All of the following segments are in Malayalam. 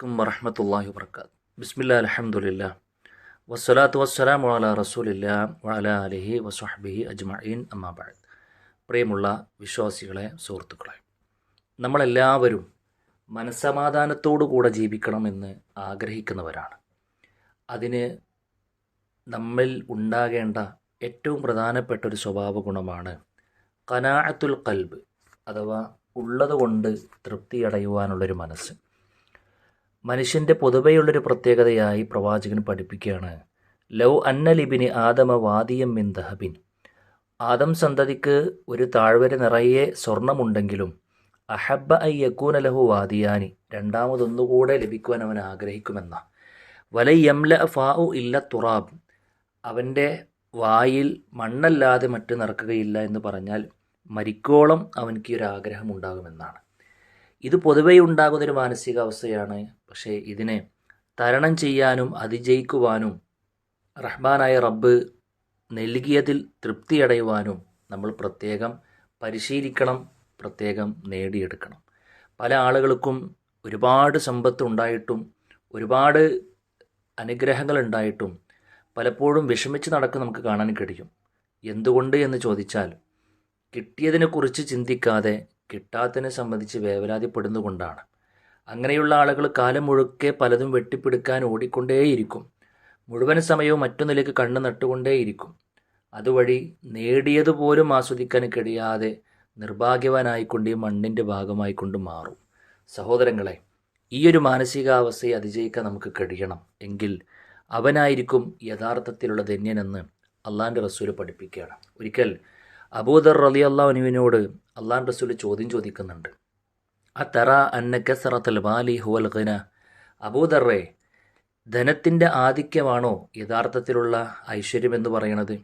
അലൈക്കും വറഹമത്തല്ലാഹി വർക്കാത്ത് ബിസ്മില്ല അലഹമുല്ല വസ്സലാത്തു വസ്സലാം വാല റസൂലില്ല വാല അലഹി വസ്ഹബിഹി അജ്മഈൻ. അമ്മാബാദ് പ്രിയമുള്ള വിശ്വാസികളെ സുഹൃത്തുക്കളെ നമ്മളെല്ലാവരും മനസ്സമാധാനത്തോടു കൂടെ ജീവിക്കണമെന്ന് ആഗ്രഹിക്കുന്നവരാണ്. അതിന് നമ്മിൽ ഉണ്ടാകേണ്ട ഏറ്റവും പ്രധാനപ്പെട്ട ഒരു സ്വഭാവ ഗുണമാണ് കനാഅത്തുൽ കൽബ് അഥവാ ഉള്ളതുകൊണ്ട് തൃപ്തിയടയുവാനുള്ളൊരു മനസ്സ്. മനുഷ്യന്റെ പൊതുവെയുള്ളൊരു പ്രത്യേകതയായി പ്രവാചകൻ പഠിപ്പിക്കുകയാണ്. ലൗ അന്നലിബിന് ആദമ വാദിയം മിൻ ദഹബിൻ. ആദം സന്തതിക്ക് ഒരു താഴ്വര നിറയെ സ്വർണമുണ്ടെങ്കിലും അഹബ്ബ ഐ യക്കൂന ലഹു വാദിയാനി രണ്ടാമതൊന്നുകൂടെ ലഭിക്കുവാൻ അവൻ ആഗ്രഹിക്കുമെന്ന. വല യംല ഫാഉ ഇല്ല തുറാബ്. അവന്റെ വായിൽ മണ്ണല്ലാതെ മറ്റു നിറക്കുകയില്ല എന്ന് പറഞ്ഞാൽ മരിക്കോളം അവൻക്ക് ഒരു ആഗ്രഹം ഉണ്ടാകുമെന്നാണ്. ഇത് പൊതുവെ ഉണ്ടാകുന്നൊരു മാനസികാവസ്ഥയാണ് പക്ഷേ ഇതിനെ തരണം ചെയ്യാനും അതിജയിക്കുവാനും റഹ്മാനായ റബ്ബ് നൽകിയതിൽ തൃപ്തിയടയുവാനും നമ്മൾ പ്രത്യേകം പരിശീലിക്കണം പ്രത്യേകം നേടിയെടുക്കണം. പല ആളുകൾക്കും ഒരുപാട് സമ്പത്ത് ഉണ്ടായിട്ടും ഒരുപാട് അനുഗ്രഹങ്ങൾ ഉണ്ടായിട്ടും പലപ്പോഴും വിഷമിച്ച് നടക്കുന്ന നമുക്ക് കാണാൻ കഴിയും. എന്തുകൊണ്ട് എന്ന് ചോദിച്ചാൽ കിട്ടിയതിനെക്കുറിച്ച് ചിന്തിക്കാതെ കിട്ടാത്തതിനെ സംബന്ധിച്ച് വേവലാതിപ്പെടുന്നുകൊണ്ടാണ്. അങ്ങനെയുള്ള ആളുകൾ കാലം മുഴുക്കെ പലതും വെട്ടിപ്പിടുക്കാൻ ഓടിക്കൊണ്ടേയിരിക്കും. മുഴുവൻ സമയവും മറ്റൊന്നിലേക്ക് കണ്ണു നട്ടുകൊണ്ടേയിരിക്കും. അതുവഴി നേടിയതുപോലും ആസ്വദിക്കാൻ കഴിയാതെ നിർഭാഗ്യവാനായിക്കൊണ്ട് ഈ മണ്ണിന്റെ ഭാഗമായിക്കൊണ്ട് മാറും. സഹോദരങ്ങളെ ഈ ഒരു മാനസികാവസ്ഥയെ അതിജയിക്കാൻ നമുക്ക് കഴിയണം. എങ്കിൽ അവനായിരിക്കും യഥാർത്ഥത്തിലുള്ള ധന്യനെന്ന് അള്ളാന്റെ റസൂൽ പഠിപ്പിക്കുകയാണ്. ഒരിക്കൽ അബൂദർ റലി അള്ളാഹുനുവിനോട് അള്ളാൻ റസൂൽ ചോദ്യം ചോദിക്കുന്നുണ്ട്. ആ തറ അന്ന കസറത്തൽ വാലി ഹുവൽ ഖന അബൂദറേ ധനത്തിന്റെ ആധിക്യമാണോ യഥാർത്ഥത്തിലുള്ള ഐശ്വര്യം എന്ന് പറയണത്?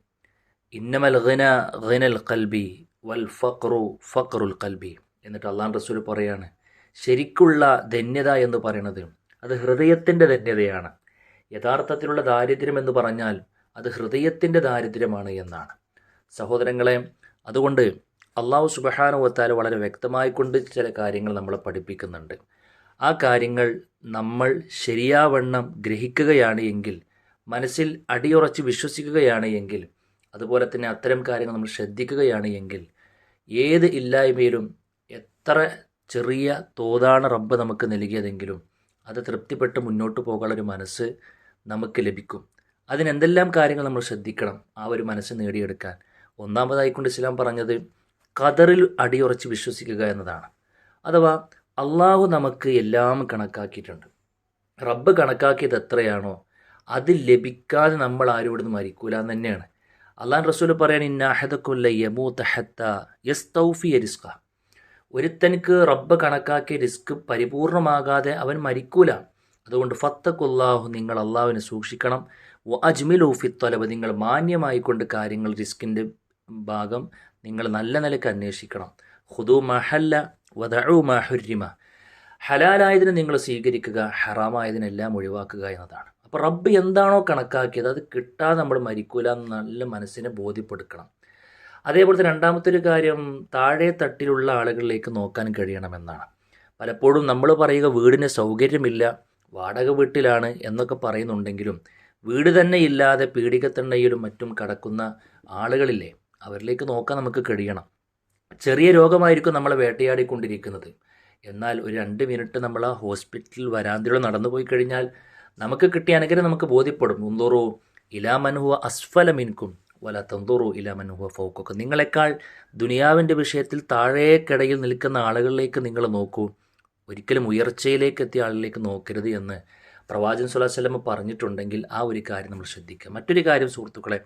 ഇന്നമൽ ഖന ഖനൽ കൽബി വൽ ഫക്രു ഫക്രുൽ കൽബി എന്നിട്ട് അള്ളാൻ റസൂൽ പറയാണ് ശരിക്കുള്ള ധന്യത എന്ന് പറയണത് അത് ഹൃദയത്തിന്റെ ധന്യതയാണ്. യഥാർത്ഥത്തിലുള്ള ദാരിദ്ര്യം എന്ന് പറഞ്ഞാൽ അത് ഹൃദയത്തിന്റെ ദാരിദ്ര്യമാണ് എന്നാണ്. സഹോദരങ്ങളെ അതുകൊണ്ട് അള്ളാഹു സുബഹാനുവത്താൽ വളരെ വ്യക്തമായി കൊണ്ട് ചില കാര്യങ്ങൾ നമ്മളെ പഠിപ്പിക്കുന്നുണ്ട്. ആ കാര്യങ്ങൾ നമ്മൾ ശരിയാവണ്ണം ഗ്രഹിക്കുകയാണ് എങ്കിൽ മനസ്സിൽ അടിയുറച്ച് വിശ്വസിക്കുകയാണ് എങ്കിൽ അതുപോലെ തന്നെ അത്തരം കാര്യങ്ങൾ നമ്മൾ ശ്രദ്ധിക്കുകയാണ് എങ്കിൽ ഏത് ഇല്ലായ്മയിലും എത്ര ചെറിയ തോതാണ് റബ്ബ് നമുക്ക് നൽകിയതെങ്കിലും അത് തൃപ്തിപ്പെട്ട് മുന്നോട്ട് പോകാനുള്ളൊരു മനസ്സ് നമുക്ക് ലഭിക്കും. അതിനെന്തെല്ലാം കാര്യങ്ങൾ നമ്മൾ ശ്രദ്ധിക്കണം ആ ഒരു മനസ്സ് നേടിയെടുക്കാൻ? ഒന്നാമതായിക്കൊണ്ട് ഇസ്ലാം പറഞ്ഞത് ഖദറിൽ അടിയുറച്ച് വിശ്വസിക്കുക എന്നതാണ്. അഥവാ അള്ളാഹു നമുക്ക് എല്ലാം കണക്കാക്കിയിട്ടുണ്ട്. റബ്ബ് കണക്കാക്കിയത് എത്രയാണോ അത് ലഭിക്കാതെ നമ്മൾ ആരും മരിക്കൂല എന്ന് തന്നെയാണ്. അള്ളാൻ റസൂൽ പറയാൻ ഇന്നാഹദക്കുല്ല യമൂ തഹത്ത യസ് തൗഫി റിസ്ക ഒരുത്തനിക്ക് റബ്ബ് കണക്കാക്കിയ റിസ്ക് പരിപൂർണമാകാതെ അവൻ മരിക്കൂല. അതുകൊണ്ട് ഫത്തക്കുല്ലാഹു നിങ്ങൾ അള്ളാഹുവിനെ സൂക്ഷിക്കണം. അജ്മിൽ ഊഫിത്തൊലവ് നിങ്ങൾ മാന്യമായിക്കൊണ്ട് കാര്യങ്ങൾ റിസ്കിന്റെ ഭാഗം നിങ്ങൾ നല്ല നിലയ്ക്ക് അന്വേഷിക്കണം. ഹുദു മഹല്ല വദഉ മഹുരിമ ഹലാലായതിനെ നിങ്ങൾ സ്വീകരിക്കുക ഹറാമായതിനെല്ലാം ഒഴിവാക്കുക എന്നതാണ്. അപ്പോൾ റബ്ബ് എന്താണോ കണക്കാക്കിയത് അത് കിട്ടാതെ നമ്മൾ മരിക്കൂല എന്ന് നല്ല മനസ്സിനെ ബോധ്യപ്പെടുക്കണം. അതേപോലെ തന്നെ രണ്ടാമത്തെ ഒരു കാര്യം താഴെ തട്ടിലുള്ള ആളുകളിലേക്ക് നോക്കാൻ കഴിയണമെന്നാണ്. പലപ്പോഴും നമ്മൾ പറയുക വീടിന് സൗകര്യമില്ല വാടക വീട്ടിലാണ് എന്നൊക്കെ പറയുന്നുണ്ടെങ്കിലും വീട് തന്നെ ഇല്ലാതെ പീഡികത്തണ്ണയിലും മറ്റും കടക്കുന്ന ആളുകളില്ലേ? അവരിലേക്ക് നോക്കാൻ നമുക്ക് കഴിയണം. ചെറിയ രോഗമായിരിക്കും നമ്മളെ വേട്ടയാടിക്കൊണ്ടിരിക്കുന്നത്. എന്നാൽ ഒരു രണ്ട് മിനിറ്റ് നമ്മൾ ആ ഹോസ്പിറ്റൽ വരാന്തിലൂടെ നടന്നു പോയി കഴിഞ്ഞാൽ നമുക്ക് കിട്ടിയ അനുഗ്രഹം നമുക്ക് ബോധ്യപ്പെടും. മുന്തോറോ അസ്ഫല മിൻകും വല തന്തോറു ഇലാമനുഹുവ ഫൗക്കൊക്കെ നിങ്ങളെക്കാൾ ദുനിയാവിന്റെ വിഷയത്തിൽ താഴേക്കിടയിൽ നിൽക്കുന്ന ആളുകളിലേക്ക് നിങ്ങൾ നോക്കൂ. ഒരിക്കലും ഉയർച്ചയിലേക്ക് എത്തിയ ആളിലേക്ക് നോക്കരുത് എന്ന് പ്രവാചകൻ സുല്ലാസ്ലമ പറഞ്ഞിട്ടുണ്ടെങ്കിൽ ആ ഒരു കാര്യം നമ്മൾ ശ്രദ്ധിക്കുക. മറ്റൊരു കാര്യം സുഹൃത്തുക്കളെ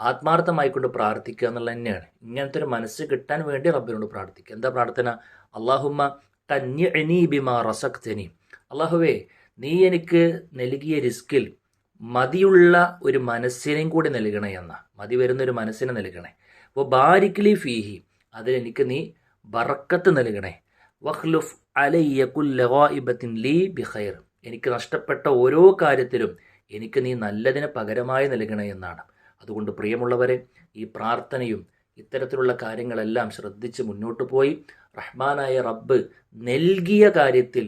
ആത്മാർത്ഥമായിക്കൊണ്ട് പ്രാർത്ഥിക്കുക എന്നുള്ളത് തന്നെയാണ്. ഇങ്ങനത്തെ ഒരു മനസ്സ് കിട്ടാൻ വേണ്ടി റബ്ബിനോട് പ്രാർത്ഥിക്കുക. എന്താ പ്രാർത്ഥന? അള്ളാഹുമ്മ തന്യനി ബിമാ റസക്തനി അള്ളാഹുവേ നീ എനിക്ക് നൽകിയ റിസ്കിൽ മതിയുള്ള ഒരു മനസ്സിനെയും കൂടി നൽകണേ എന്ന. മതി വരുന്ന ഒരു മനസ്സിനെ നൽകണേ. അപ്പോൾ ബാരിക്ലി ഫീഹി. അതിലെനിക്ക് നീ ബറക്കത്ത് നൽകണേ. വഖ്ലുഫ് അലയ്യക്കുല്ലവാഇബത്തിൻ ലീ ബിഖൈർ. എനിക്ക് നഷ്ടപ്പെട്ട ഓരോ കാര്യത്തിലും എനിക്ക് നീ നല്ലതിന് പകരമായി നൽകണേ എന്നാണ്. അതുകൊണ്ട് പ്രിയമുള്ളവരെ ഈ പ്രാർത്ഥനയും ഇത്തരത്തിലുള്ള കാര്യങ്ങളെല്ലാം ശ്രദ്ധിച്ച് മുന്നോട്ട് പോയി. റഹ്മാനായ റബ്ബ് നൽകിയ കാര്യത്തിൽ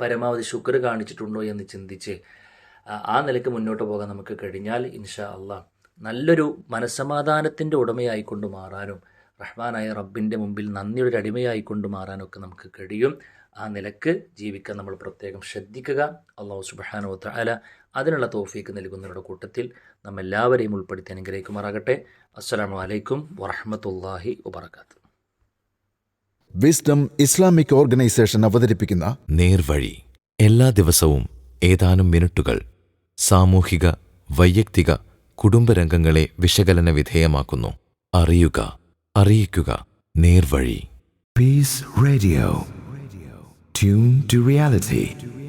പരമാവധി ശുക്ർ കാണിച്ചിട്ടുണ്ടോ എന്ന് ചിന്തിച്ച് ആ, നിലയ്ക്ക് മുന്നോട്ട് പോകാൻ നമുക്ക് കഴിഞ്ഞാൽ ഇൻഷാ അള്ളാഹ് നല്ലൊരു മനസ്സമാധാനത്തിന്റെ ഉടമയായിക്കൊണ്ട് മാറാനും റഹ്മാനായ റബ്ബിന്റെ മുമ്പിൽ നന്ദിയുടെ അടിമയായിക്കൊണ്ട് മാറാനൊക്കെ നമുക്ക് കഴിയും. ആ നിലയ്ക്ക് ജീവിക്കാൻ നമ്മൾ പ്രത്യേകം ശ്രദ്ധിക്കുക. അള്ളാഹു സുബാനോ തല അതിനുള്ള തോഫീക്ക് നൽകുന്നവരുടെ കൂട്ടത്തിൽ നമ്മെല്ലാവരെയും ഉൾപ്പെടുത്തി അനുഗ്രഹിക്കുമാറാകട്ടെ. അസ്സലാമു അലൈക്കും വറഹ്മത്തുള്ളാഹി വബർക്കാത്തു വിസ്ഡം ഇസ്ലാമിക് ഓർഗനൈസേഷൻ അവതരിപ്പിക്കുന്ന നേർവഴി എല്ലാ ദിവസവും ഏതാനും മിനിറ്റുകൾ സാമൂഹിക വൈയക്തിക കുടുംബരംഗങ്ങളെ വിശകലന വിധേയമാക്കുന്നു. അറിയുക അറിയിക്കുക. Nervazhi peace Radio. Tune to reality.